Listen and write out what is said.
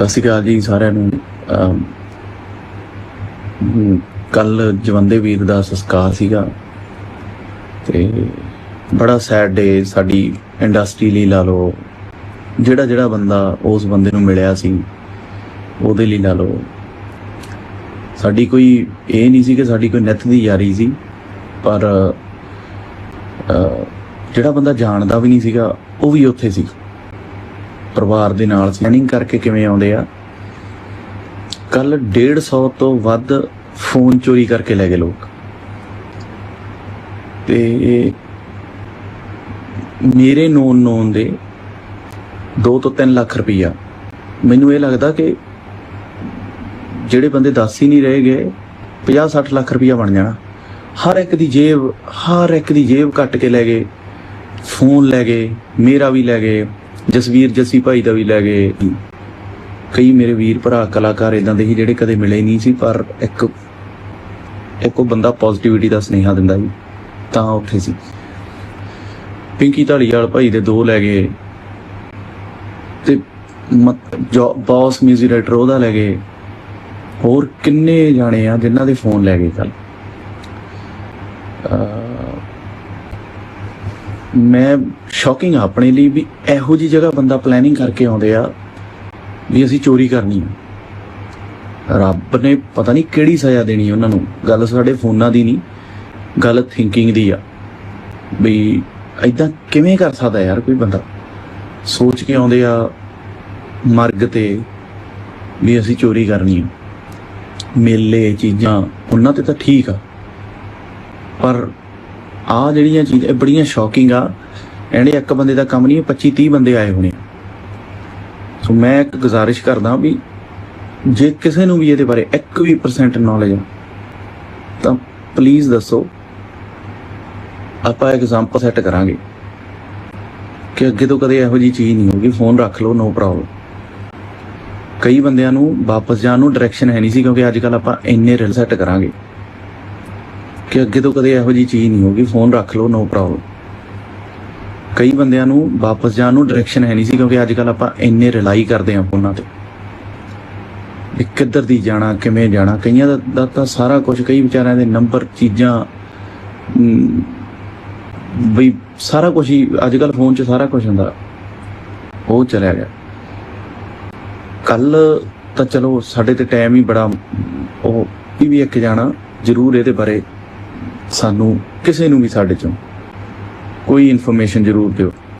ਸਤਿ ਸ਼੍ਰੀ ਅਕਾਲ ਜੀ ਸਾਰਿਆਂ ਨੂੰ। ਕੱਲ ਜਵੰਦੇ ਵੀਰ ਦਾ ਸੰਸਕਾਰ ਸੀਗਾ ਤੇ ਬੜਾ ਸੈਡ ਡੇ ਸਾਡੀ ਇੰਡਸਟਰੀ ਲਈ ਲਾ ਲਓ, ਜਿਹੜਾ ਜਿਹੜਾ ਬੰਦਾ ਉਸ ਬੰਦੇ ਨੂੰ ਮਿਲਿਆ ਸੀ, ਉਹਦੇ ਲਈ ਲਾ ਲਓ। ਸਾਡੀ ਕੋਈ ਇਹ ਨਹੀਂ ਸੀ ਕਿ ਸਾਡੀ ਕੋਈ ਨਿੱਤ ਦੀ ਯਾਰੀ ਸੀ, ਪਰ ਜਿਹੜਾ ਬੰਦਾ ਜਾਣਦਾ ਵੀ ਨਹੀਂ ਸੀਗਾ, ਉਹ ਵੀ ਉੱਥੇ ਸੀ। ਪਰਿਵਾਰ ਦੇ ਨਾਲ ਪਲੈਨਿੰਗ ਕਰਕੇ ਕਿਵੇਂ ਆਉਂਦੇ ਆ? ਕੱਲ 150 ਤੋਂ ਵੱਧ ਫੋਨ ਚੋਰੀ ਕਰਕੇ ਲੈ ਗਏ ਲੋਕ। ਤੇ ਮੇਰੇ ਨੋਨ ਨੋਨ ਦੇ 2 ਤੋਂ 3 ਲੱਖ ਰੁਪਈਆ। ਮੈਨੂੰ ਇਹ ਲੱਗਦਾ ਕਿ ਜਿਹੜੇ ਬੰਦੇ ਦੱਸ ਹੀ ਨਹੀਂ ਰਹੇਗੇ 50 60 ਲੱਖ ਰੁਪਈਆ ਬਣ ਜਾਣਾ। ਹਰ ਇੱਕ ਦੀ ਜੇਬ, ਹਰ ਇੱਕ ਦੀ ਜੇਬ ਕੱਟ ਕੇ ਲੈ ਗਏ, ਫੋਨ ਲੈ ਗਏ, ਮੇਰਾ ਵੀ ਲੈ ਗਏ। ਜਸਵੀਰ ਜੱਸੀ ਭਾਈ ਦਾ ਵੀ ਲੈ ਗਏ ਕਈ ਮੇਰੇ ਵੀਰ ਭਰਾ ਕਲਾਕਾਰ ਇਦਾਂ ਦੇ ਸੀ ਜਿਹੜੇ ਕਦੇ ਮਿਲੇ ਨਹੀਂ ਸੀ, ਪਰ ਇੱਕ ਇੱਕ ਉਹ ਬੰਦਾ ਪੋਜ਼ਿਟਿਵਿਟੀ ਦਾ ਸੁਨੇਹਾ ਦਿੰਦਾ ਸੀ, ਤਾਂ ਉੱਥੇ ਸੀ। ਪਿੰਕੀ ਢਾਲੀਵਾਲ ਭਾਈ ਦੇ ਦੋ ਲੈ ਗਏ ਤੇ ਬੌਸ ਮਿਊਜ਼ਿਕ ਡਾਇਰੈਕਟਰ ਉਹਦਾ ਲੈ ਗਏ ਹੋਰ ਕਿੰਨੇ ਜਾਣੇ ਆ ਜਿਨ੍ਹਾਂ ਦੇ ਫੋਨ ਲੈ ਗਏ ਕੱਲ ਮੈਂ ਸ਼ੌਕਿੰਗ ਆਪਣੇ ਲਈ ਵੀ ਇਹੋ ਜੀ ਜਗ੍ਹਾ ਬੰਦਾ ਪਲੈਨਿੰਗ ਕਰਕੇ ਆਉਂਦੇ ਆ ਵੀ ਅਸੀਂ ਚੋਰੀ ਕਰਨੀ ਆ। ਰੱਬ ਨੇ ਪਤਾ ਨਹੀਂ ਕਿਹੜੀ ਸਜ਼ਾ ਦੇਣੀ ਉਹਨਾਂ ਨੂੰ। ਗੱਲ ਸਾਡੇ ਫੋਨਾਂ ਦੀ ਨਹੀਂ, ਗੱਲ ਥਿੰਕਿੰਗ ਦੀ ਆ। ਵੀ ਐਦਾਂ ਕਿਵੇਂ ਕਰ ਸਕਦਾ ਯਾਰ ਕੋਈ ਬੰਦਾ? ਸੋਚ ਕੇ ਆਉਂਦੇ ਆ ਮਰਗ ਤੇ ਵੀ ਅਸੀਂ ਚੋਰੀ ਕਰਨੀ ਆ। ਮੇਲੇ, ਚੀਜ਼ਾਂ, ਉਹਨਾਂ ਤੇ ਤਾਂ ਠੀਕ ਆ। ਪਰ ਆ ਜਿਹੜੀਆਂ ਚੀਜ਼ਾਂ, ਇਹ ਬੜੀਆਂ ਸ਼ੌਕਿੰਗ ਆ। ਇਹਨੇ ਇੱਕ ਬੰਦੇ ਦਾ ਕੰਮ ਨਹੀਂ 25 30 ਬੰਦੇ ਆਏ ਹੋਣੇ ਸੋ ਮੈਂ ਇੱਕ ਗੁਜ਼ਾਰਿਸ਼ ਕਰਦਾ ਵੀ ਜੇ ਕਿਸੇ ਨੂੰ ਵੀ ਇਹਦੇ ਬਾਰੇ 1 ਵੀ ਪਰਸੈਂਟ ਨੌਲੇਜ ਆ, ਤਾਂ ਪਲੀਜ਼ ਦੱਸੋ, ਆਪਾਂ ਐਗਜ਼ਾਮਪਲ ਸੈੱਟ ਕਰਾਂਗੇ ਕਿ ਅੱਗੇ ਤੋਂ ਕਦੇ ਇਹੋ ਜੀ ਚੀਜ਼ ਨਹੀਂ ਹੋਊਗੀ। ਫੋਨ ਰੱਖ ਲਓ ਨੋ ਪ੍ਰੋਬਲਮ ਕਈ ਬੰਦਿਆਂ ਨੂੰ ਵਾਪਸ ਜਾਣ ਨੂੰ ਡਾਇਰੈਕਸ਼ਨ ਹੈ ਨਹੀਂ ਸੀ, ਕਿਉਂਕਿ ਅੱਜ ਕੱਲ ਆਪਾਂ ਇੰਨੇ ਰਿਲ ਸੈੱਟ ਕਰਾਂਗੇ। ਕਿ ਅੱਗੇ ਤੋਂ ਕਦੇ ਇਹੋ ਜੀ ਚੀਜ਼ ਨਹੀਂ ਹੋਊਗੀ। ਫੋਨ ਰੱਖ ਲਓ ਨੋ ਪ੍ਰੋਬਲਮ ਕਈ ਬੰਦਿਆਂ ਨੂੰ ਵਾਪਸ ਜਾਣ ਨੂੰ ਡਾਇਰੈਕਸ਼ਨ ਹੈ ਨਹੀਂ ਸੀ ਕਿਉਂਕਿ ਅੱਜ ਕੱਲ ਆਪਾਂ ਇੰਨੇ ਰਿਲਾਈ ਕਰਦੇ ਹਾਂ ਫੋਨਾਂ ਤੇ। ਵੀ ਕਿੱਧਰ ਦੀ ਜਾਣਾ ਕਿਵੇਂ ਜਾਣਾ ਕਈਆਂ ਦਾ, ਤਾਂ ਸਾਰਾ ਕੁਝ ਕਈ ਵਿਚਾਰਿਆਂ ਦੇ ਨੰਬਰ ਚੀਜ਼ਾਂ ਅਮ, ਵੀ ਸਾਰਾ ਕੁਝ ਹੀ ਅੱਜ ਕੱਲ ਫੋਨ 'ਚ ਸਾਰਾ ਕੁਝ ਹੁੰਦਾ। ਉਹ ਚਲਿਆ ਗਿਆ। ਕੱਲ ਤਾਂ ਚਲੋ ਸਾਡੇ ਤੇ ਟਾਈਮ ਹੀ ਬੜਾ ਉਹ ਵੀ ਵੀ ਇੱਕ ਜਾਣਾ। ਜ਼ਰੂਰ ਇਹਦੇ ਬਾਰੇ ਸਾਨੂੰ ਕਿਸੇ ਨੂੰ ਵੀ ਸਾਡੇ ਚੋਂ ਕੋਈ ਇਨਫੋਰਮੇਸ਼ਨ ਜ਼ਰੂਰ ਦਿਓ।